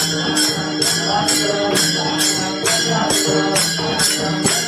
Thank you.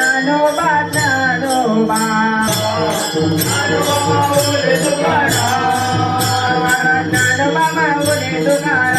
Nanoba Nanoba Nanoba Nanoba Mauli Tukaram Nanoba Tukaram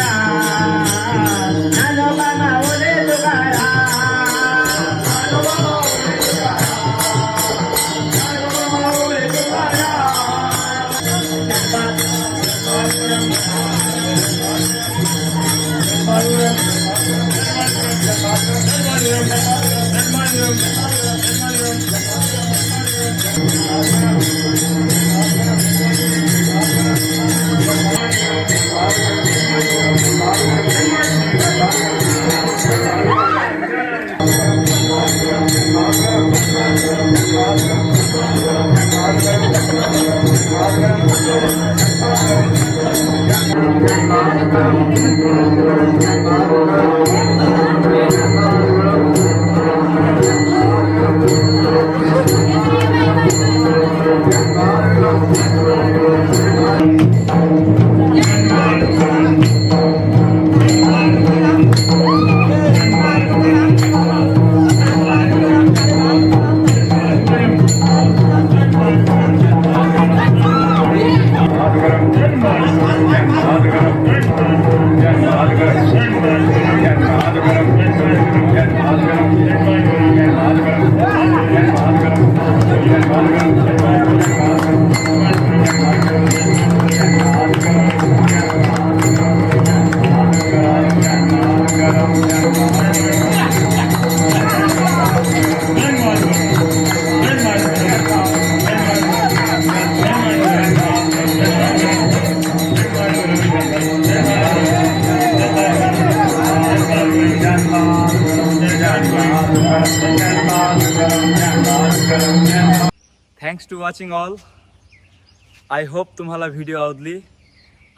I hope तुम्हाला video आवडली.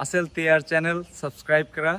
असेल ते यार चॅनल सबस्क्राईब करा.